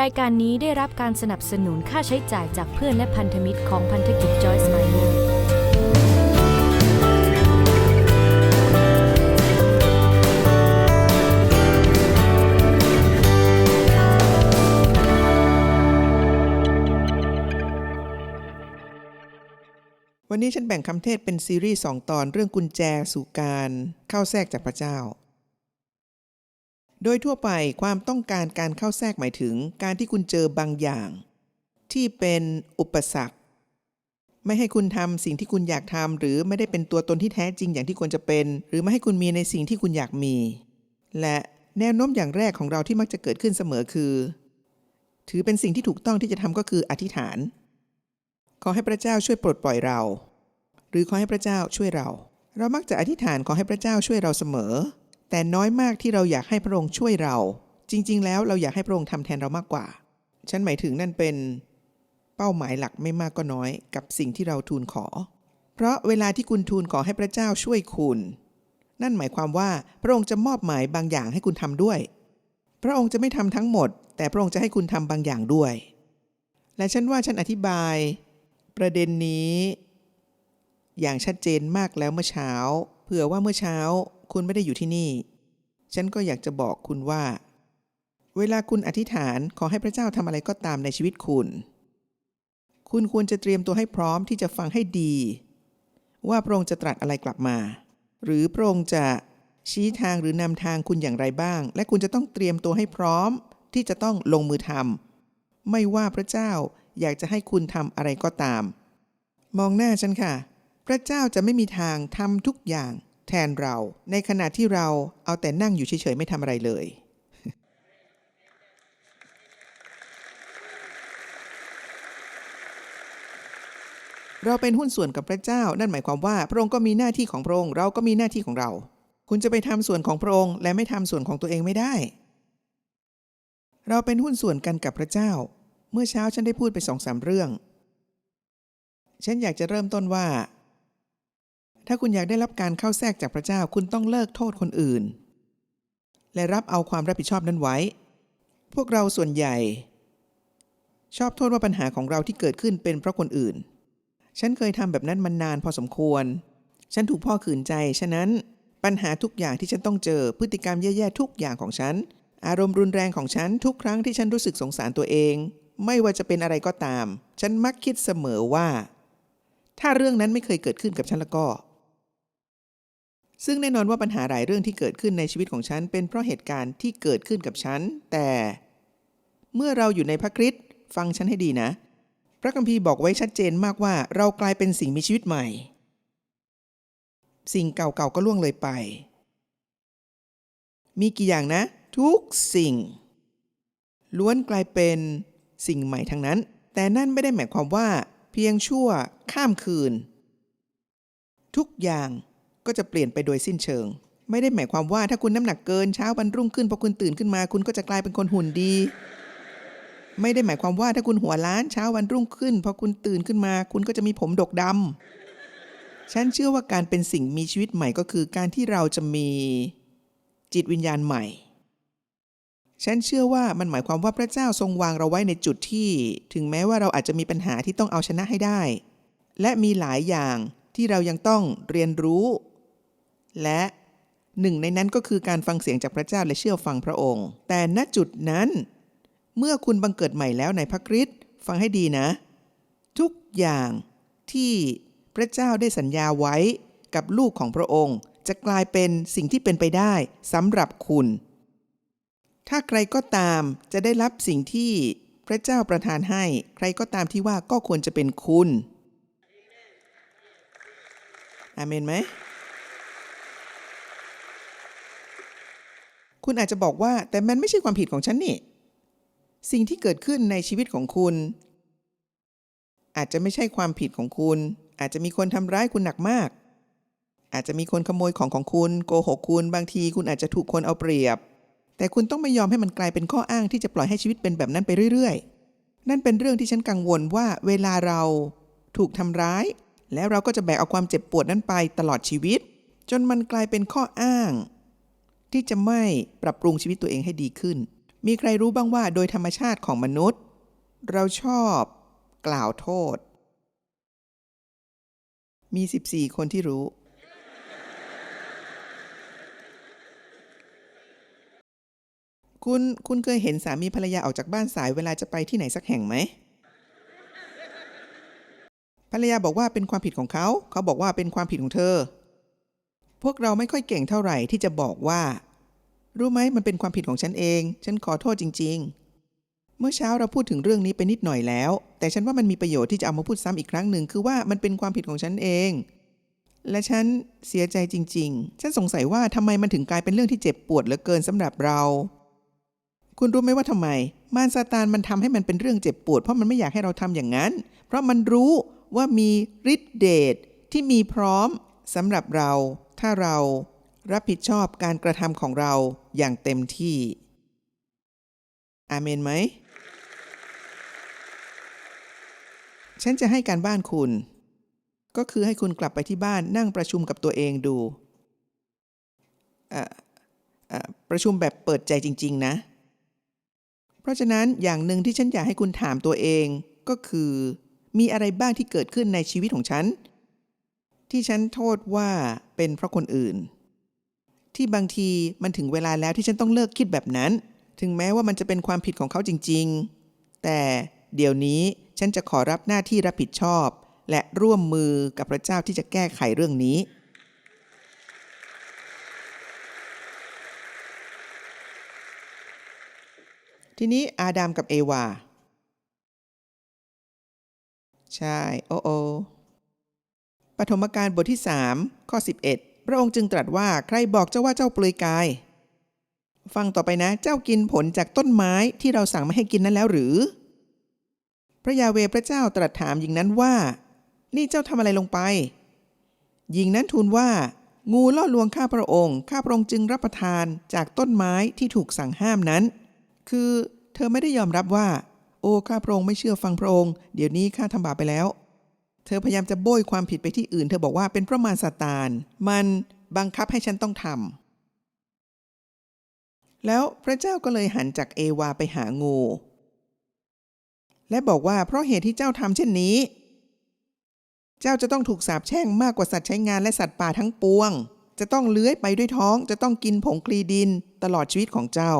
รายการนี้ได้รับการสนับสนุนค่าใช้จ่ายจากเพื่อนและพันธมิตรของพันธกิจ Joyce Meyer วันนี้ฉันแบ่งคำเทศเป็นซีรีส์สองตอนเรื่องกุญแจสู่การเข้าแทรกจากพระเจ้า โดยทั่วไปความต้องการการเข้าแทรกหมายถึง การที่คุณเจอบางอย่าง ที่เป็นอุปสรรค ไม่ให้คุณทำสิ่งที่คุณอยากทำหรือไม่ได้เป็นตัวตนที่แท้จริงอย่างที่ควรจะเป็น หรือไม่ให้คุณมีในสิ่งที่คุณอยากมี และแนวโน้มอย่างแรกของเราที่มักจะเกิดขึ้นเสมอคือ ถือเป็นสิ่งที่ถูกต้องที่จะทำก็คืออธิษฐาน ขอให้พระเจ้าช่วยปลดปล่อยเรา หรือขอให้พระเจ้าช่วยเรา เรามักจะอธิษฐานขอให้พระเจ้าช่วยเราเสมอ แต่น้อยมากที่เราอยากให้พระองค์ช่วยเรา จริง ๆ แล้วเราอยากให้พระองค์ทำแทนเรามากกว่า ฉันหมายถึงนั่นเป็นเป้าหมายหลักไม่มากก็น้อยกับสิ่งที่เราทูลขอ เพราะเวลาที่คุณทูลขอให้พระเจ้าช่วยคุณ นั่นหมายความว่าพระองค์จะมอบหมายบางอย่างให้คุณทำด้วย พระองค์จะไม่ทำทั้งหมด แต่พระองค์จะให้คุณทำบางอย่างด้วย และฉันว่าฉันอธิบาย ประเด็นนี้ อย่างชัดเจนมากแล้วเมื่อเช้า เผื่อว่าเมื่อเช้า คุณไม่ได้อยู่ที่นี่ ฉันก็อยากจะบอกคุณว่า เวลาคุณอธิษฐานขอให้พระเจ้าทำอะไรก็ตามในชีวิตคุณ คุณควรจะเตรียมตัวให้พร้อมที่จะฟังให้ดี ว่าพระองค์จะตรัสอะไรกลับมา หรือพระองค์จะชี้ทางหรือนำทางคุณอย่างไรบ้าง และคุณจะต้องเตรียมตัวให้พร้อมที่จะต้องลงมือทำไม่ว่าพระเจ้าอยากจะให้คุณทำอะไรก็ตาม มองหน้าฉันค่ะ พระเจ้าจะไม่มีทางทำทุกอย่าง แทนเรา ในขณะที่เราเอาแต่นั่งอยู่เฉยๆไม่ทำอะไรเลย เราเป็นหุ้นส่วนกับพระเจ้า นั่นหมายความว่าพระองค์ก็มีหน้าที่ของพระองค์เราก็มีหน้าที่ของเรา คุณจะไปทำส่วนของพระองค์ และไม่ทำส่วนของตัวเองไม่ได้ เราเป็นหุ้นส่วนกันกับพระเจ้า เมื่อเช้าฉันได้พูดไปสองสามเรื่อง ฉันอยากจะเริ่มต้นว่า ถ้าคุณอยากได้รับการเข้าแทรกจากพระเจ้าคุณต้องเลิกโทษคนอื่น และรับเอาความรับผิดชอบนั้นไว้ พวกเราส่วนใหญ่ ชอบโทษว่าปัญหาของเราที่เกิดขึ้นเป็นเพราะคนอื่น ฉันเคยทำแบบนั้นมานานพอสมควร ฉันถูกพ่อขืนใจ ฉะนั้นปัญหาทุกอย่างที่ฉันต้องเจอ พฤติกรรมแย่ๆทุกอย่างของฉัน อารมณ์รุนแรงของฉันทุกครั้งที่ฉันรู้สึกสงสารตัวเอง ไม่ว่าจะเป็นอะไรก็ตาม ฉันมักคิดเสมอว่า ถ้าเรื่องนั้นไม่เคยเกิดขึ้นกับฉันแล้วก็ ซึ่งแน่นอนว่าปัญหาหลายเรื่องที่เกิดขึ้นในชีวิตของฉัน เป็นเพราะเหตุการณ์ที่เกิดขึ้นกับฉัน แต่ เมื่อเราอยู่ในพระคริสต์ฟังฉันให้ดีนะ พระคัมภีร์บอกไว้ชัดเจนมากว่า เรากลายเป็นสิ่งมีชีวิตใหม่ สิ่งเก่าๆก็ล่วงเลยไป มีกี่อย่างนะ ทุกสิ่ง ล้วนกลายเป็นสิ่งใหม่ทั้งนั้น แต่นั่นไม่ได้หมายความว่า เพียงชั่วข้ามคืน ทุกอย่าง ก็จะเปลี่ยนไปโดยสิ้นเชิง ไม่ได้หมายความว่าถ้าคุณน้ำหนักเกินเช้าวันรุ่งขึ้นพอคุณตื่นขึ้นมา คุณก็จะกลายเป็นคนหุ่นดี ไม่ได้หมายความว่าถ้าคุณหัวล้านเช้าวันรุ่งขึ้นพอคุณตื่นขึ้นมา คุณก็จะมีผมดกดำฉันเชื่อว่าการเป็นสิ่งมีชีวิตใหม่ก็คือ การที่เราจะมีจิตวิญญาณใหม่ ฉันเชื่อว่ามันหมายความว่าพระเจ้าทรงวางเราไว้ในจุดที่ ถึงแม้ว่าเราอาจจะมีปัญหาที่ต้องเอาชนะให้ได้ และมีหลายอย่างที่เรายังต้องเรียนรู้ และหนึ่งในนั้นก็คือการฟังเสียงจากพระเจ้าและเชื่อฟังพระองค์ แต่ณจุดนั้น เมื่อคุณบังเกิดใหม่แล้วในพระคริสต์ฟังให้ดีนะ ทุกอย่างที่พระเจ้าได้สัญญาไว้กับลูกของพระองค์ จะกลายเป็นสิ่งที่เป็นไปได้สำหรับคุณ ถ้าใครก็ตามจะได้รับสิ่งที่พระเจ้าประทานให้ ใครก็ตามที่ว่าก็ควรจะเป็นคุณอาเมนไหม คุณอาจจะบอกว่าแต่มันไม่ใช่ความผิดของฉันนี่ สิ่งที่เกิดขึ้นในชีวิตของคุณ อาจจะไม่ใช่ความผิดของคุณ อาจจะมีคนทำร้ายคุณหนักมาก อาจจะมีคนขโมยของของคุณโกหกคุณ บางทีคุณอาจจะถูกคนเอาเปรียบ แต่คุณต้องไม่ยอมให้มันกลายเป็นข้ออ้างที่จะปล่อยให้ชีวิตเป็นแบบนั้นไปเรื่อย ๆ นั่นเป็นเรื่องที่ฉันกังวลว่าเวลาเราถูกทำร้าย แล้วเราก็จะแบกเอาความเจ็บปวดนั้นไปตลอดชีวิต จนมันกลายเป็นข้ออ้าง ที่จะไม่ปรับปรุงชีวิตตัวเองให้ดีขึ้น มีใครรู้บ้างว่าโดยธรรมชาติของมนุษย์ เราชอบกล่าวโทษ มี 14 คนที่รู้ คุณคุณเคยเห็นสามีภรรยาออกจากบ้านสายเวลาจะไปที่ไหนสักแห่งไหมภรรยาบอกว่าเป็นความผิดของเขา เขาบอกว่าเป็นความผิดของเธอ พวกเราไม่ค่อยเก่งเท่าไหร่ที่จะบอกว่า รู้ไหมมันเป็นความผิดของฉันเอง ฉันขอโทษจริง ๆ เมื่อเช้าเราพูดถึงเรื่องนี้ไปนิดหน่อยแล้ว แต่ฉันว่ามันมีประโยชน์ที่จะเอามาพูดซ้ำอีกครั้งหนึ่งคือว่ามันเป็นความผิดของฉันเอง และฉันเสียใจจริง ๆ ฉันสงสัยว่าทำไมมันถึงกลายเป็นเรื่องที่เจ็บปวดเหลือเกินสำหรับเรา คุณรู้ไหมว่าทำไม มารซาตานมันทำให้มันเป็นเรื่องเจ็บปวด เพราะมันไม่อยากให้เราทำอย่างนั้น เพราะมันรู้ว่ามีฤทธิเดชที่มีพร้อมสำหรับเรา ถ้าเรา รับผิดชอบการกระทำของเราอย่างเต็มที่อาเมนไหม ฉันจะให้การบ้านคุณ ก็คือให้คุณกลับไปที่บ้านนั่งประชุมกับตัวเองดู ประชุมแบบเปิดใจจริง ๆ นะ เพราะฉะนั้นอย่างหนึ่งที่ฉันอยากให้คุณถามตัวเองก็คือ มีอะไรบ้างที่เกิดขึ้นในชีวิตของฉัน ที่ฉันโทษว่าเป็นเพราะคนอื่น ที่บางทีมันถึงเวลาแล้วที่ฉันต้องเลิกคิดแบบนั้น ถึงแม้ว่ามันจะเป็นความผิดของเขาจริง ๆ แต่เดี๋ยวนี้ฉันจะขอรับหน้าที่รับผิดชอบ และร่วมมือกับพระเจ้าที่จะแก้ไขเรื่องนี้ ทีนี้อาดัมกับเอวา ใช่ โอโอปฐมกาลบทที่ 3 ข้อ 11 พระองค์จึงตรัสว่าใครบอกเจ้าว่าเจ้าเปลือยกาย ฟังต่อไปนะ เจ้ากินผลจากต้นไม้ที่เราสั่งไม่ให้กินนั้นแล้วหรือ พระยาเวพระเจ้าตรัสถามหญิงนั้นว่า นี่เจ้าทำอะไรลงไป หญิงนั้นทูลว่า งูล่อลวงข้าพระองค์ ข้าพระองค์จึงรับประทานจากต้นไม้ที่ถูกสั่งห้ามนั้น คือเธอไม่ได้ยอมรับว่า โอ้ข้าพระองค์ไม่เชื่อฟังพระองค์ เดี๋ยวนี้ข้าทำบาปไปแล้ว เธอพยายามจะโบยความผิดไปที่อื่น เธอบอกว่าเป็นเพราะมารซาตาน มันบังคับให้ฉันต้องทำ แล้วพระเจ้าก็เลยหันจากเอวาไปหางู และบอกว่าเพราะเหตุที่เจ้าทำเช่นนี้ เจ้าจะต้องถูกสาปแช่งมากกว่าสัตว์ใช้งานและสัตว์ป่าทั้งปวง จะต้องเลื้อยไปด้วยท้อง จะต้องกินผงคลีดินตลอดชีวิตของเจ้า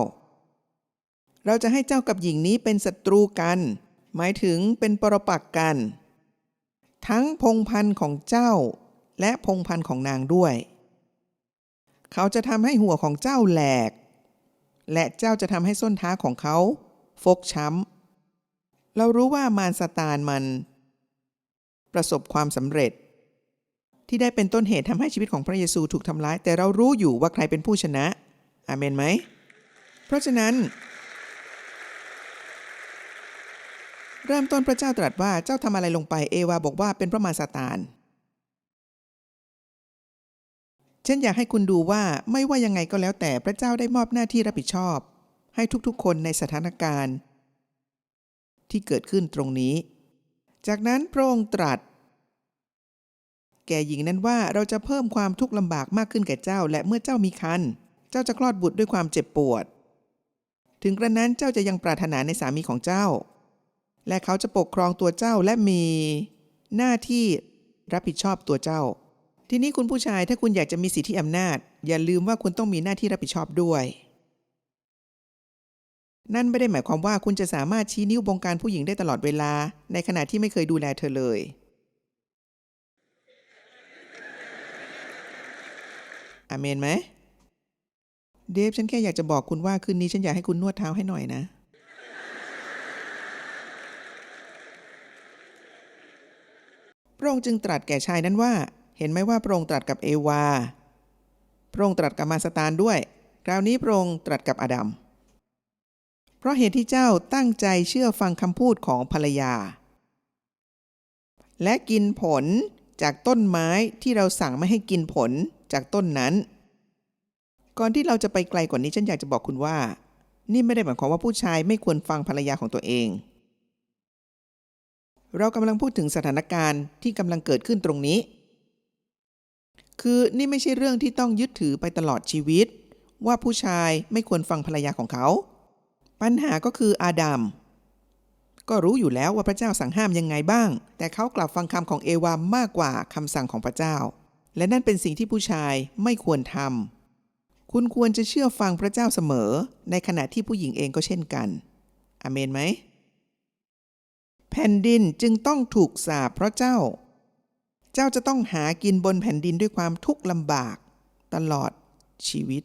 เราจะให้เจ้ากับหญิงนี้เป็นศัตรูกัน หมายถึงเป็นปรปักษ์กัน ทั้งพงพันธ์ของเจ้า และพงพันธ์ของนางด้วย เขาจะทำให้หัวของเจ้าแหลก และเจ้าจะทำให้ส้นเท้าของเขา ฟกช้ำ เรารู้ว่ามารซาตานมัน ประสบความสำเร็จ ที่ได้เป็นต้นเหตุทำให้ชีวิตของพระเยซูถูกทำร้าย แต่เรารู้อยู่ว่าใครเป็นผู้ชนะ อาเมนไหม เพราะฉะนั้น เริ่มต้นพระเจ้าตรัสว่าเจ้าทำอะไรลงไปเอวาบอกว่าเป็นพระมารซาตานฉันอยากให้คุณดูว่าไม่ว่ายังไงก็แล้วแต่พระเจ้าได้มอบหน้าที่รับผิดชอบ ให้ทุกๆ คนในสถานการณ์ ที่เกิดขึ้นตรงนี้ จากนั้นพระองค์ตรัส แก่หญิงนั้นว่าเราจะเพิ่มความทุกข์ลำบากมากขึ้นแก่เจ้า และเมื่อเจ้ามีคันเจ้าจะคลอดบุตรด้วยความเจ็บปวด ถึงกระนั้นเจ้าจะยังปรารถนาในสามีของเจ้า และเขาจะปกครองตัวเจ้าและมี หน้าที่รับผิดชอบตัวเจ้า ทีนี้คุณผู้ชายถ้าคุณอยากจะมีสิทธิอำนาจ อย่าลืมว่าคุณต้องมีหน้าที่รับผิดชอบด้วย นั่นไม่ได้หมายความว่าคุณจะสามารถชี้นิ้วบงการผู้หญิงได้ตลอดเวลา ในขณะที่ไม่เคยดูแลเธอเลยอเมนไหมเดฟฉันแค่อยากจะบอกคุณว่าคืนนี้ฉันอยากให้คุณนวดเท้าให้หน่อยนะ พระองค์จึงตรัสแก่ชายนั้นว่า เห็นไหมว่าพระองค์ตรัสกับเอวา พระองค์ตรัสกับมาสตานด้วย คราวนี้พระองค์ตรัสกับอดัม เพราะเหตุที่เจ้าตั้งใจเชื่อฟังคำพูดของภรรยา และกินผลจากต้นไม้ที่เราสั่งไม่ให้กินผลจากต้นนั้น ก่อนที่เราจะไปไกลกว่านี้ฉันอยากจะบอกคุณว่า นี่ไม่ได้หมายความว่าผู้ชายไม่ควรฟังภรรยาของตัวเอง เรากำลังพูดถึงสถานการณ์ที่กำลังเกิดขึ้นตรงนี้ คือนี่ไม่ใช่เรื่องที่ต้องยึดถือไปตลอดชีวิต ว่าผู้ชายไม่ควรฟังภรรยาของเขา ปัญหาก็คืออาดัมก็รู้อยู่แล้วว่าพระเจ้าสั่งห้ามยังไงบ้าง แต่เขากลับฟังคำของเอวามากกว่าคำสั่งของพระเจ้า และนั่นเป็นสิ่งที่ผู้ชายไม่ควรทำคุณควรจะเชื่อฟังพระเจ้าเสมอ ในขณะที่ผู้หญิงเองก็เช่นกันอเมนไหม แผ่นดินจึงต้องถูกสาปเพราะเจ้า เจ้าจะต้องหากินบนแผ่นดินด้วยความทุกข์ลำบากตลอดชีวิต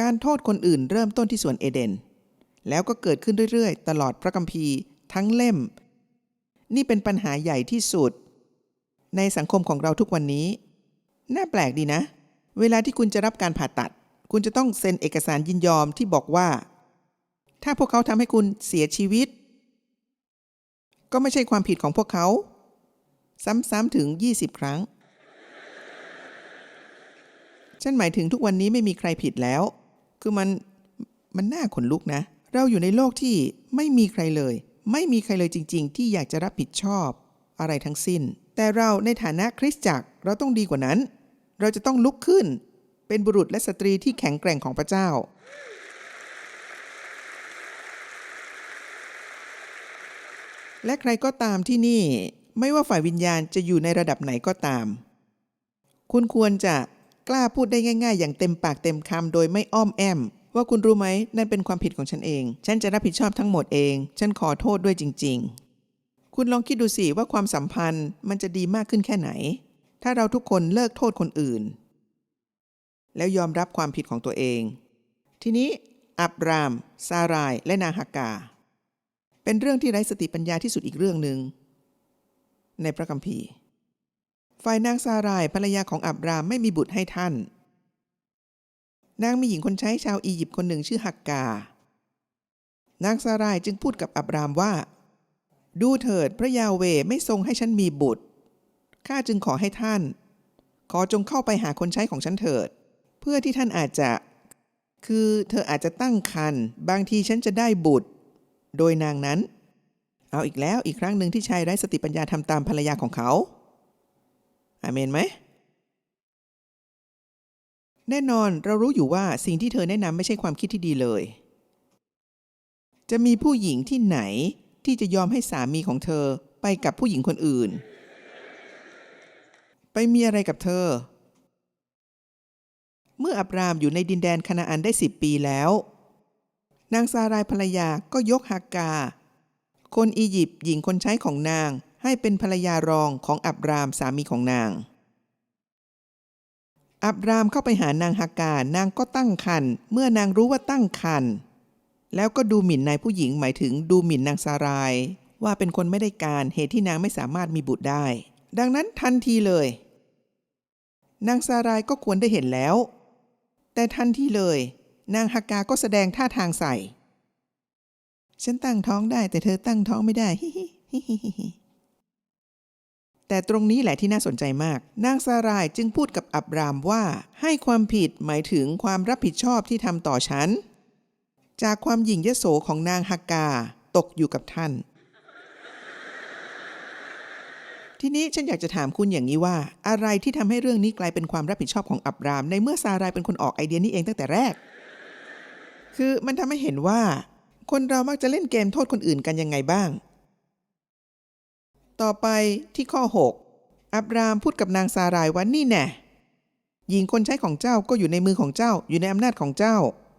การโทษคนอื่นเริ่มต้นที่สวนเอเดน แล้วก็เกิดขึ้นเรื่อยๆ ตลอดพระคัมภีร์ทั้งเล่ม นี่เป็นปัญหาใหญ่ที่สุด ในสังคมของเราทุกวันนี้ น่าแปลกดีนะ เวลาที่คุณจะรับการผ่าตัด คุณจะต้องเซ็นเอกสารยินยอมที่บอกว่า ถ้าพวกเขาทำให้คุณเสียชีวิต ก็ไม่ใช่ความผิดของพวกเขา ซ้ำๆถึง 20 ครั้ง ฉันหมายถึงทุกวันนี้ไม่มีใครผิดแล้ว คือมัน มันน่าขนลุกนะ เราอยู่ในโลกที่ไม่มีใครเลย ไม่มีใครเลยจริง ๆ ที่อยากจะรับผิดชอบ อะไรทั้งสิ้น แต่เราในฐานะคริสตจักรเราต้องดีกว่านั้น เราจะต้องลุกขึ้น เป็นบุรุษและสตรีที่แข็งแกร่งของพระเจ้า และใครก็ตามที่นี่ไม่ว่าฝ่ายวิญญาณจะอยู่ในระดับไหนก็ตาม คุณควรจะกล้าพูดได้ง่าย ๆ อย่างเต็มปากเต็มคำโดยไม่อ้อมแอม ว่าคุณรู้ไหมนั่นเป็นความผิดของฉันเอง ฉันจะรับผิดชอบทั้งหมดเอง ฉันขอโทษด้วยจริง ๆ คุณลองคิดดูสิว่าความสัมพันธ์มันจะดีมากขึ้นแค่ไหน ถ้าเราทุกคนเลิกโทษคนอื่น แล้วยอมรับความผิดของตัวเอง ทีนี้อับราม ซาราย และนาฮากา เป็นเรื่องที่ไร้สติปัญญาที่สุดอีกเรื่องหนึ่ง ในพระคัมภีร์ ฝ่ายนางซารายภรรยาของอับรามไม่มีบุตรให้ท่าน นางมีหญิงคนใช้ชาวอียิปต์คนหนึ่งชื่อฮักกา นางซารายจึงพูดกับอับรามว่า ดูเถิดพระยาเวไม่ทรงให้ฉันมีบุตร ข้าจึงขอให้ท่าน ขอจงเข้าไปหาคนใช้ของฉันเถิด เพื่อที่ท่านอาจจะ คือเธออาจจะตั้งครรภ์บางทีฉันจะได้บุตร โดยนางนั้น เอาอีกแล้วอีกครั้งหนึ่งที่ชายไร้สติปัญญาทำตามภรรยาของเขาอาเมนไหม แน่นอนเรารู้อยู่ว่าสิ่งที่เธอแนะนำไม่ใช่ความคิดที่ดีเลย จะมีผู้หญิงที่ไหนที่จะยอมให้สามีของเธอไปกับผู้หญิงคนอื่น ไปมีอะไรกับเธอ เมื่ออับรามอยู่ในดินแดนคณาอันได้สิบปีแล้ว นางซารายภรรยาก็ยกฮากา คนอียิปต์หญิงคนใช้ของนางให้เป็นภรรยารองของอับรามสามีของนาง อับรามเข้าไปหานางฮากานางก็ตั้งครรภ์เมื่อนางรู้ว่าตั้งครรภ์แล้วก็ดูหมิ่นนายผู้หญิงหมายถึงดูหมิ่นนางซาราย ว่าเป็นคนไม่ได้การเหตุที่นางไม่สามารถมีบุตรได้ ดังนั้นทันทีเลย นางซารายก็ควรได้เห็นแล้ว แต่ทันทีเลย นางฮากาก็แสดงท่าทางใส่ ฉันตั้งท้องได้แต่เธอตั้งท้องไม่ได้ฮิฮิฮิฮิฮิแต่ตรงนี้แหละที่น่าสนใจมาก นางซารายจึงพูดกับอับรามว่า ให้ความผิดหมายถึงความรับผิดชอบที่ทำต่อฉัน จากความหยิ่งยโสของนางฮากาตกอยู่กับท่าน ทีนี้ฉันอยากจะถามคุณอย่างนี้ว่า อะไรที่ทำให้เรื่องนี้กลายเป็นความรับผิดชอบของอับราม ในเมื่อซารายเป็นคนออกไอเดียนี้เองตั้งแต่แรก คือมันทำให้เห็นว่า คนเรามักจะเล่นเกมโทษคนอื่นกันยังไงบ้าง ต่อไปที่ข้อ 6 อับรามพูดกับนางซารายว่านี่แน่หญิงคนใช้ของเจ้าก็อยู่ในมือของเจ้า อยู่ในอำนาจของเจ้า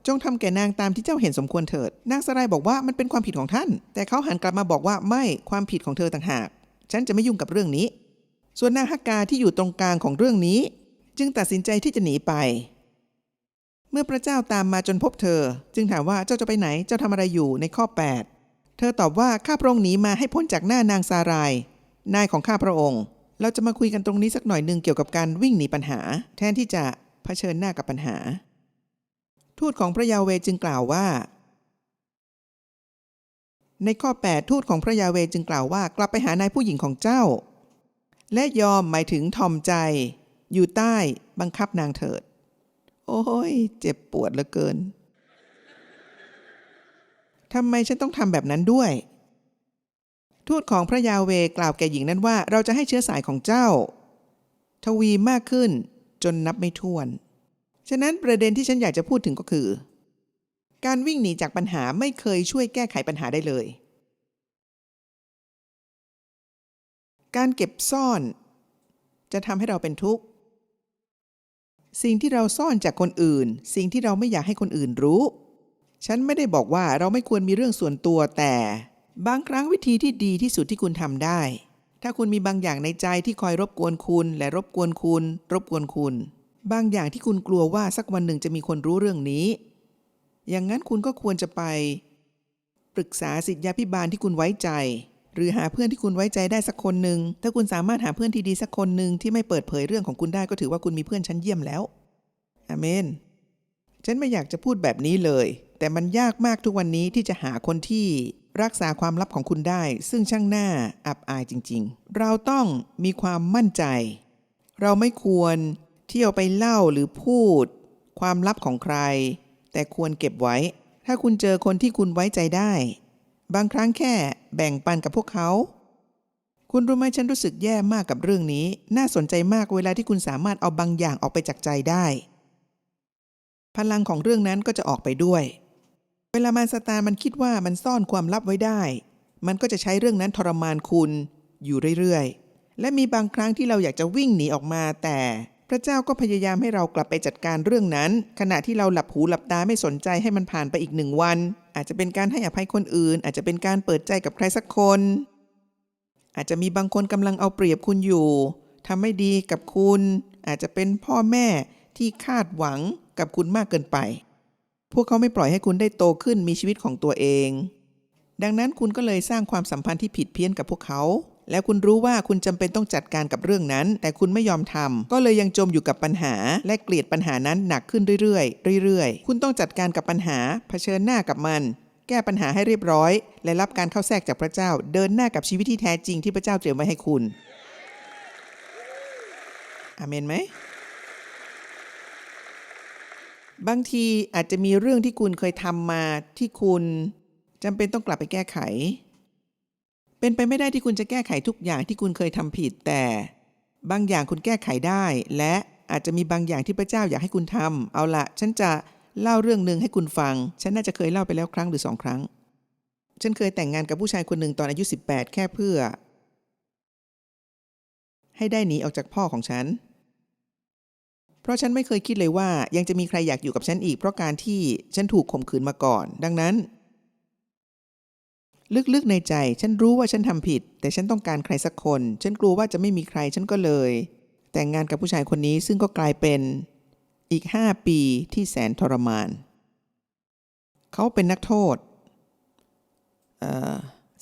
จงทำแก่นางตามที่เจ้าเห็นสมควรเถิด นางซารายบอกว่ามันเป็นความผิดของท่าน แต่เขาหันกลับมาบอกว่าไม่ความผิดของเธอต่างหาก ฉันจะไม่ยุ่งกับเรื่องนี้ ส่วนนางฮักกาที่อยู่ตรงกลางของเรื่องนี้ จึงตัดสินใจที่จะหนีไป มื่อพระเจ้าตามมาจนพบเธอ จึงถามว่าเจ้าจะไปไหนเจ้าทำอะไรอยู่ในข้อ 8 เธอตอบว่าข้าพระองค์หนีมาให้พ้นจากหน้านางซาราย นายของข้าพระองค์ เราจะมาคุยกันตรงนี้สักหน่อยหนึ่งเกี่ยวกับการวิ่งหนีปัญหา แทนที่จะเผชิญหน้ากับปัญหา ทูตของพระยาเวจึงกล่าวว่า ในข้อ 8 ทูตของพระยาเวจึงกล่าวว่ากลับไปหานายผู้หญิงของเจ้า และยอมหมายถึงทอมใจ อยู่ใต้บังคับนางเถิด โอ้ย เจ็บปวดเหลือเกินทำไมฉันต้องทำแบบนั้นด้วย ทูตของพระยาเวกล่าวแก่หญิงนั้นว่า เราจะให้เชื้อสายของเจ้า ทวีมากขึ้นจนนับไม่ถ้วน ฉะนั้นประเด็นที่ฉันอยากจะพูดถึงก็คือ การวิ่งหนีจากปัญหาไม่เคยช่วยแก้ไขปัญหาได้เลย การเก็บซ่อน จะทำให้เราเป็นทุกข์ สิ่งที่เราซ่อนจากคนอื่น สิ่งที่เราไม่อยากให้คนอื่นรู้ ฉันไม่ได้บอกว่าเราไม่ควรมีเรื่องส่วนตัวแต่ บางครั้งวิธีที่ดีที่สุดที่คุณทำได้ ถ้าคุณมีบางอย่างในใจที่คอยรบกวนคุณ และรบกวนคุณ รบกวนคุณ บางอย่างที่คุณกลัวว่าสักวันหนึ่งจะมีคนรู้เรื่องนี้ อย่างนั้นคุณก็ควรจะไป ปรึกษาสิทธยาพิบาลที่คุณไว้ใจ หรือหาเพื่อนที่คุณไว้ใจได้สักคนหนึ่งถ้าคุณสามารถหาเพื่อนที่ดีสักคนหนึ่งที่ไม่เปิดเผยเรื่องของคุณได้ก็ถือว่าคุณมีเพื่อนชั้นเยี่ยมแล้วอาเมน ฉันไม่อยากจะพูดแบบนี้เลย แต่มันยากมากทุกวันนี้ที่จะหาคนที่รักษาความลับของคุณได้ ซึ่งช่างหน้าอับอายจริง ๆ เราต้องมีความมั่นใจ เราไม่ควรเที่ยวไปเล่าหรือพูด ความลับของใคร แต่ควรเก็บไว้ ถ้าคุณเจอคนที่คุณไว้ใจได้ บางครั้งแค่แบ่งปันกับพวกเขา คุณรู้ไหมฉันรู้สึกแย่มากกับเรื่องนี้ น่าสนใจมากเวลาที่คุณสามารถเอาบางอย่างออกไปจากใจได้ พลังของเรื่องนั้นก็จะออกไปด้วย เวลามารสตาร์มันคิดว่ามันซ่อนความลับไว้ได้ มันก็จะใช้เรื่องนั้นทรมานคุณ อยู่เรื่อยๆ และมีบางครั้งที่เราอยากจะวิ่งหนีออกมาแต่ พระเจ้าก็พยายามให้เรากลับไปจัดการเรื่องนั้น ขณะที่เราหลับหูหลับตาไม่สนใจให้มันผ่านไปอีกหนึ่งวัน อาจจะเป็นการให้อภัยคนอื่น อาจจะเป็นการเปิดใจกับใครสักคน อาจจะมีบางคนกำลังเอาเปรียบคุณอยู่ทำไม่ดีกับคุณ อาจจะเป็นพ่อแม่ที่คาดหวังกับคุณมากเกินไป พวกเขาไม่ปล่อยให้คุณได้โตขึ้นมีชีวิตของตัวเอง ดังนั้นคุณก็เลยสร้างความสัมพันธ์ที่ผิดเพี้ยนกับพวกเขา แล้วคุณรู้ว่าคุณจำเป็นต้องจัดการกับเรื่องนั้น แต่คุณไม่ยอมทำก็เลยยังจมอยู่กับปัญหา และเกลียดปัญหานั้นหนักขึ้นเรื่อยๆเรื่อยๆ คุณต้องจัดการกับปัญหา เผชิญหน้ากับมัน แก้ปัญหาให้เรียบร้อย และรับการเข้าแทรกจากพระเจ้า เดินหน้ากับชีวิตที่แท้จริงที่พระเจ้าเตรียมไว้ให้คุณอาเมนไหมบางทีอาจจะมีเรื่องที่คุณเคยทำมาที่คุณจำเป็นต้องกลับไปแก้ไข เป็นไปไม่ได้ที่คุณจะแก้ไขทุกอย่างที่คุณเคยทำผิด แต่บางอย่างคุณแก้ไขได้ และอาจจะมีบางอย่างที่พระเจ้าอยากให้คุณทำเอาละฉันจะเล่าเรื่องหนึ่งให้คุณฟัง ฉันน่าจะเคยเล่าไปแล้วครั้งหรือสองครั้ง ฉันเคยแต่งงานกับผู้ชายคนหนึ่งตอนอายุ 18 แค่เพื่อ ให้ได้หนีออกจากพ่อของฉัน เพราะฉันไม่เคยคิดเลยว่ายังจะมีใครอยากอยู่กับฉันอีก เพราะการที่ฉันถูกข่มขืนมาก่อน ดังนั้น ลึกๆในใจ ฉันรู้ว่าฉันทำผิด แต่ฉันต้องการใครสักคน ฉันกลัวว่าจะไม่มีใครฉันก็เลย แต่งงานกับผู้ชายคนนี้ซึ่งก็กลายเป็นอีกห้าปีที่แสนทรมาน เขาเป็นนักโทษ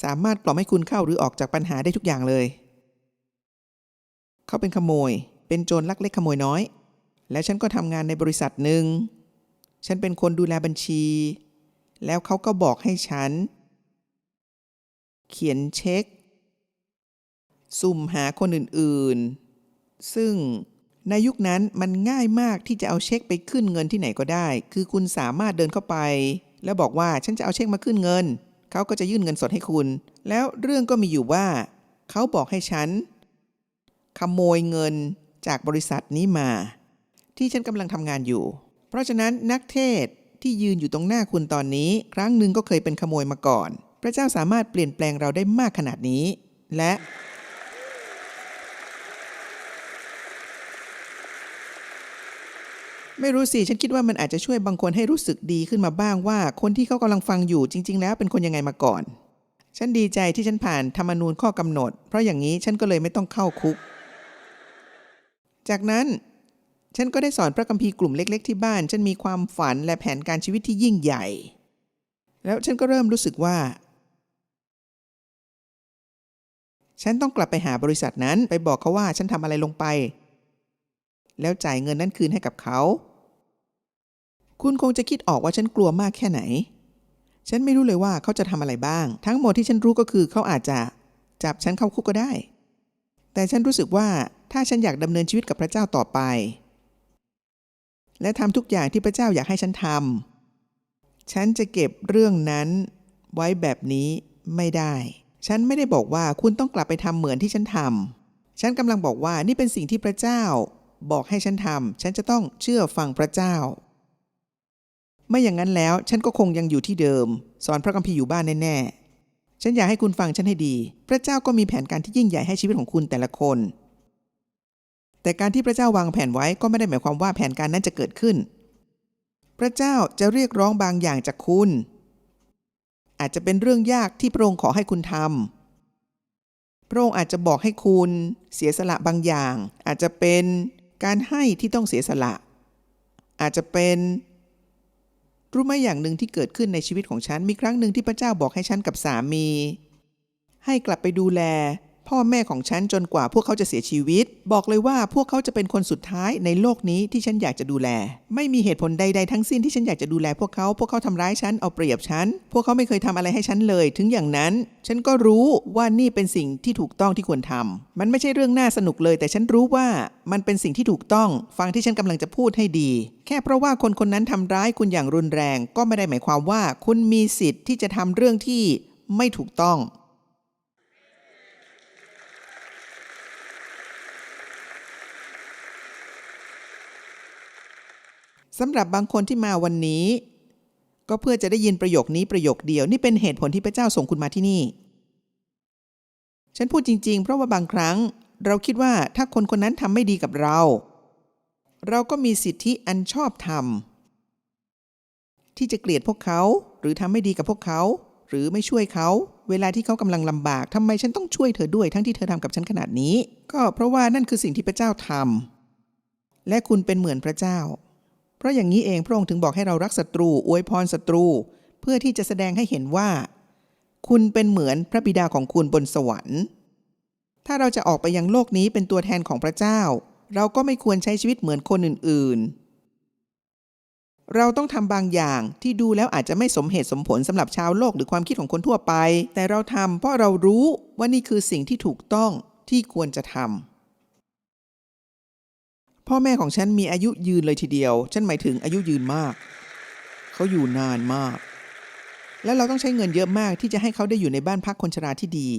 สามารถกล่อมให้คุณเข้าหรือออกจากปัญหาได้ทุกอย่างเลย เขาเป็นขโมย เป็นโจรลักเล็กขโมยน้อย และฉันก็ทำงานในบริษัทหนึ่ง ฉันเป็นคนดูแลบัญชี แล้วเขาก็บอกให้ฉัน เขียนเช็ค สุ่มหาคนอื่นๆ ซึ่งในยุคนั้นมันง่ายมากที่จะเอาเช็คไปขึ้นเงินที่ไหนก็ได้ คือคุณสามารถเดินเข้าไป แล้วบอกว่าฉันจะเอาเช็คมาขึ้นเงิน เขาก็จะยื่นเงินสดให้คุณ แล้วเรื่องก็มีอยู่ว่า เขาบอกให้ฉัน ขโมยเงินจากบริษัทนี้มา ที่ฉันกำลังทำงานอยู่ เพราะฉะนั้นนักเทศที่ยืนอยู่ตรงหน้าคุณตอนนี้ ครั้งหนึ่งก็เคยเป็นขโมยมาก่อน พระเจ้าสามารถเปลี่ยนแปลงเราได้มากขนาดนี้ และ ไม่รู้สิ ฉันคิดว่ามันอาจจะช่วยบางคนให้รู้สึกดีขึ้นมาบ้างว่า คนที่เขากำลังฟังอยู่จริง ๆ แล้วเป็นคนยังไงมาก่อน ฉันดีใจที่ฉันผ่านธรรมนูญข้อกำหนด เพราะอย่างนี้ฉันก็เลยไม่ต้องเข้าคุก จากนั้นฉันก็ได้สอนพระคัมภีร์กลุ่มเล็ก ๆ ที่บ้าน ฉันมีความฝันและแผนการชีวิตที่ยิ่งใหญ่ แล้วฉันก็เริ่มรู้สึกว่า ฉันต้องกลับไปหาบริษัทนั้นไปบอกเขาว่าฉันทำอะไรลงไป แล้วจ่ายเงินนั้นคืนให้กับเขา คุณคงจะคิดออกว่าฉันกลัวมากแค่ไหน ฉันไม่รู้เลยว่าเขาจะทำอะไรบ้าง ทั้งหมดที่ฉันรู้ก็คือเขาอาจจะจับฉันเข้าคุกก็ได้ แต่ฉันรู้สึกว่าถ้าฉันอยากดำเนินชีวิตกับพระเจ้าต่อไป และทำทุกอย่างที่พระเจ้าอยากให้ฉันทำฉันจะเก็บเรื่องนั้นไว้แบบนี้ไม่ได้ ฉันไม่ได้บอกว่าคุณต้องกลับไปทำเหมือนที่ฉันทำฉันกำลังบอกว่านี่เป็นสิ่งที่พระเจ้า บอกให้ฉันทำฉันจะต้องเชื่อฟังพระเจ้า ไม่อย่างนั้นแล้วฉันก็คงยังอยู่ที่เดิม สอนพระคัมภีร์อยู่บ้านแน่ๆฉันอยากให้คุณฟังฉันให้ดี พระเจ้าก็มีแผนการที่ยิ่งใหญ่ให้ชีวิตของคุณแต่ละคน แต่การที่พระเจ้าวางแผนไว้ก็ไม่ได้หมายความว่าแผนการนั้นจะเกิดขึ้น พระเจ้าจะเรียกร้องบางอย่างจากคุณ อาจจะเป็นเรื่องยากที่พระองค์ขอให้คุณทำพระองค์อาจจะบอกให้คุณเสียสละบางอย่าง อาจจะเป็นการให้ที่ต้องเสียสละ อาจจะเป็นรู้ไหมอย่างหนึ่งที่เกิดขึ้นในชีวิตของฉันมีครั้งหนึ่งที่พระเจ้าบอกให้ฉันกับสามี ให้กลับไปดูแล พ่อแม่ของฉันจนกว่าพวกเขาจะเสียชีวิต บอกเลยว่าพวกเขาจะเป็นคนสุดท้ายในโลกนี้ที่ฉันอยากจะดูแล ไม่มีเหตุผลใดๆทั้งสิ้นที่ฉันอยากจะดูแลพวกเขา พวกเขาทำร้ายฉันเอาเปรียบฉัน พวกเขาไม่เคยทำอะไรให้ฉันเลย ถึงอย่างนั้น ฉันก็รู้ว่านี่เป็นสิ่งที่ถูกต้องที่ควรทำมันไม่ใช่เรื่องน่าสนุกเลย แต่ฉันรู้ว่ามันเป็นสิ่งที่ถูกต้อง ฟังที่ฉันกำลังจะพูดให้ดี แค่เพราะว่าคนคนนั้นทำร้ายคุณอย่างรุนแรง ก็ไม่ได้หมายความว่า คุณมีสิทธิ์ที่จะทำเรื่องที่ไม่ถูกต้อง สำหรับบางคนที่มาวันนี้ ก็เพื่อจะได้ยินประโยคนี้ประโยคเดียวนี่เป็นเหตุผลที่พระเจ้าส่งคุณมาที่นี่ ฉันพูดจริง ๆ เพราะว่าบางครั้ง เราคิดว่าถ้าคนคนนั้นทำไม่ดีกับเรา เราก็มีสิทธิอันชอบธรรมที่จะเกลียดพวกเขาหรือทำไม่ดีกับพวกเขา หรือไม่ช่วยเขาเวลาที่เขากำลังลำบากทำไมฉันต้องช่วยเธอด้วยทั้งที่เธอทำกับฉันขนาดนี้ ก็เพราะว่านั่นคือสิ่งที่พระเจ้าทำและคุณเป็นเหมือนพระเจ้า เพราะอย่างนี้เองพระองค์ถึงบอกให้เรารักศัตรูอวยพรศัตรู เพื่อที่จะแสดงให้เห็นว่า คุณเป็นเหมือนพระบิดาของคุณบนสวรรค์ ถ้าเราจะออกไปยังโลกนี้เป็นตัวแทนของพระเจ้า เราก็ไม่ควรใช้ชีวิตเหมือนคนอื่นๆ เราต้องทำบางอย่างที่ดูแล้วอาจจะไม่สมเหตุสมผลสำหรับชาวโลกหรือความคิดของคนทั่วไป แต่เราทำเพราะเรารู้ว่านี่คือสิ่งที่ถูกต้องที่ควรจะทำ พ่อแม่ของฉันมีอายุยืนเลยทีเดียว ฉันหมายถึงอายุยืนมาก เขาอยู่นานมาก และเราต้องใช้เงินเยอะมากที่จะให้เขาได้อยู่ในบ้านพักคนชราที่ดี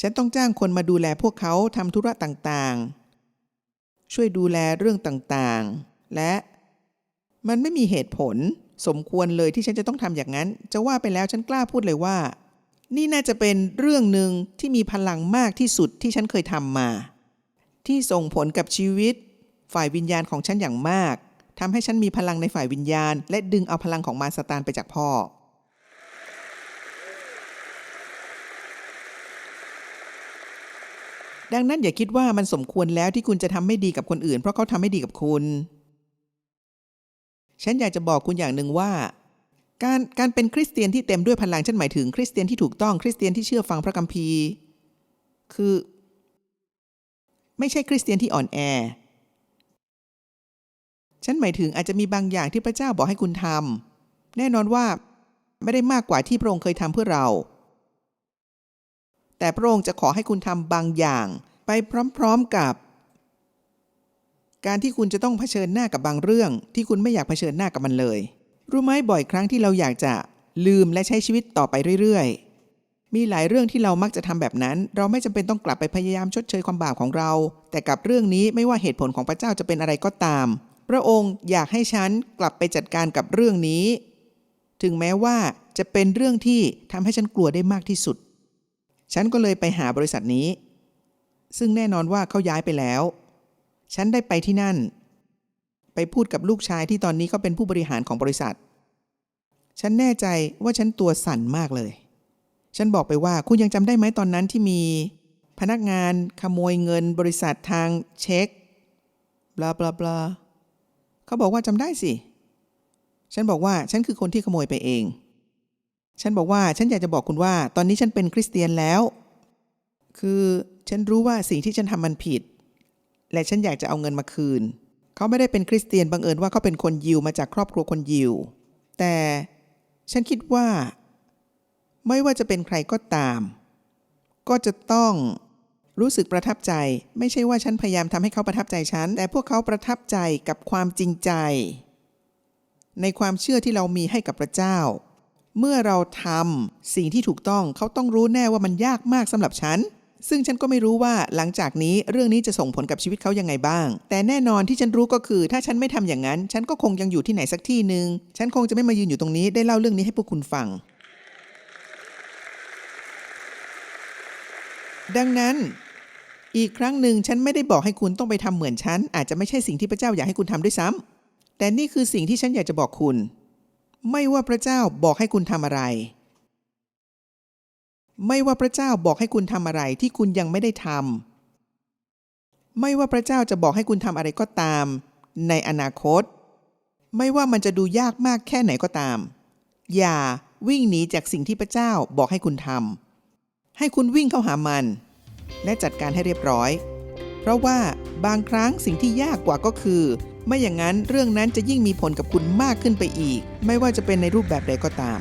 ฉันต้องจ้างคนมาดูแลพวกเขาทำธุระต่างๆ ช่วยดูแลเรื่องต่างๆ และมันไม่มีเหตุผล สมควรเลยที่ฉันจะต้องทำอย่างนั้น จะว่าไปแล้วฉันกล้าพูดเลยว่า นี่น่าจะเป็นเรื่องหนึ่งที่มีพลังมากที่สุดที่ฉันเคยทำมา ที่ส่งผลกับชีวิต ฝ่ายวิญญาณของฉันอย่างมากทำให้ฉันมีพลังในฝ่ายวิญญาณ และดึงเอาพลังของมารสตานไปจากพ่อ ดังนั้นอย่าคิดว่ามันสมควรแล้วที่คุณจะทำไม่ดีกับคนอื่น เพราะเขาทำไม่ดีกับคุณ ฉันอยากจะบอกคุณอย่างหนึ่งว่า การการเป็นคริสเตียนที่เต็มด้วยพลังฉันหมายถึงคริสเตียนที่ถูกต้องคริสเตียนที่เชื่อฟังพระคัมภีร์ คือ ไม่ใช่คริสเตียนที่อ่อนแอ ฉันหมายถึงอาจจะมีบางอย่างที่พระเจ้าบอกให้คุณทำแน่นอนว่าไม่ได้มากกว่าที่พระองค์เคยทำเพื่อเรา แต่พระองค์จะขอให้คุณทำบางอย่างไปพร้อมๆกับ การที่คุณจะต้องเผชิญหน้ากับบางเรื่อง ที่คุณไม่อยากเผชิญหน้ากับมันเลย รู้ไหมบ่อยครั้งที่เราอยากจะลืมและใช้ชีวิตต่อไปเรื่อยๆ มีหลายเรื่องที่เรามักจะทำแบบนั้น เราไม่จำเป็นต้องกลับไปพยายามชดเชยความบาปของเรา แต่กับเรื่องนี้ไม่ว่าเหตุผลของพระเจ้าจะเป็นอะไรก็ตาม พระองค์อยากให้ฉันกลับไปจัดการกับเรื่องนี้ ถึงแม้ว่าจะเป็นเรื่องที่ทำให้ฉันกลัวได้มากที่สุด ฉันก็เลยไปหาบริษัทนี้ ซึ่งแน่นอนว่าเขาย้ายไปแล้ว ฉันได้ไปที่นั่น ไปพูดกับลูกชายที่ตอนนี้เขาเป็นผู้บริหารของบริษัท ฉันแน่ใจว่าฉันตัวสั่นมากเลย ฉันบอกไปว่าคุณยังจำได้ไหมตอนนั้นที่มี พนักงานขโมยเงินบริษัททางเช็คบลาบลาบลาเขาบอกว่าจำได้สิ ฉันบอกว่าฉันคือคนที่ขโมยไปเอง ฉันบอกว่าฉันอยากจะบอกคุณว่า ตอนนี้ฉันเป็นคริสเตียนแล้ว คือฉันรู้ว่าสิ่งที่ฉันทำมันผิด และฉันอยากจะเอาเงินมาคืน เขาไม่ได้เป็นคริสเตียนบังเอิญว่าเขาเป็นคนยิวมาจากครอบครัวคนยิว แต่ฉันคิดว่า ไม่ว่าจะเป็นใครก็ตาม ก็จะต้องรู้สึกประทับใจ ไม่ใช่ว่าฉันพยายามทำให้เขาประทับใจฉัน แต่พวกเขาประทับใจกับความจริงใจ ในความเชื่อที่เรามีให้กับพระเจ้า เมื่อเราทำสิ่งที่ถูกต้องเขาต้องรู้แน่ว่ามันยากมากสำหรับฉัน ซึ่งฉันก็ไม่รู้ว่าหลังจากนี้เรื่องนี้จะส่งผลกับชีวิตเขายังไงบ้าง แต่แน่นอนที่ฉันรู้ก็คือ ถ้าฉันไม่ทำอย่างนั้น ฉันก็คงยังอยู่ที่ไหนสักที่หนึ่งฉันคงจะไม่มายืนอยู่ตรงนี้ได้เล่าเรื่องนี้ให้พวกคุณฟัง ดังนั้น อีกครั้งหนึ่งฉันไม่ได้บอกให้คุณต้องไปทำเหมือนฉัน อาจจะไม่ใช่สิ่งที่พระเจ้าอยากให้คุณทำด้วยซ้ำแต่นี่คือสิ่งที่ฉันอยากจะบอกคุณ ไม่ว่าพระเจ้าบอกให้คุณทำอะไร ไม่ว่าพระเจ้าบอกให้คุณทำอะไรที่คุณยังไม่ได้ทำไม่ว่าพระเจ้าจะบอกให้คุณทำอะไรก็ตาม ในอนาคต ไม่ว่ามันจะดูยากมากแค่ไหนก็ตาม อย่าวิ่งหนีจากสิ่งที่พระเจ้าบอกให้คุณทำ ให้คุณวิ่งเข้าหามัน และจัดการให้เรียบร้อย เพราะว่าบางครั้งสิ่งที่ยากกว่าก็คือ ไม่อย่างนั้นเรื่องนั้นจะยิ่งมีผลกับคุณมากขึ้นไปอีก ไม่ว่าจะเป็นในรูปแบบใดก็ตาม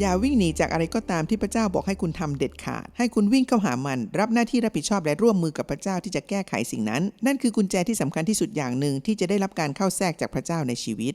อย่าวิ่งหนีจากอะไรก็ตามที่พระเจ้าบอกให้คุณทำเด็ดขาด ให้คุณวิ่งเข้าหามัน รับหน้าที่รับผิดชอบและร่วมมือกับพระเจ้าที่จะแก้ไขสิ่งนั้น นั่นคือกุญแจที่สำคัญที่สุดอย่างหนึ่งที่จะได้รับการเข้าแทรกจากพระเจ้าในชีวิต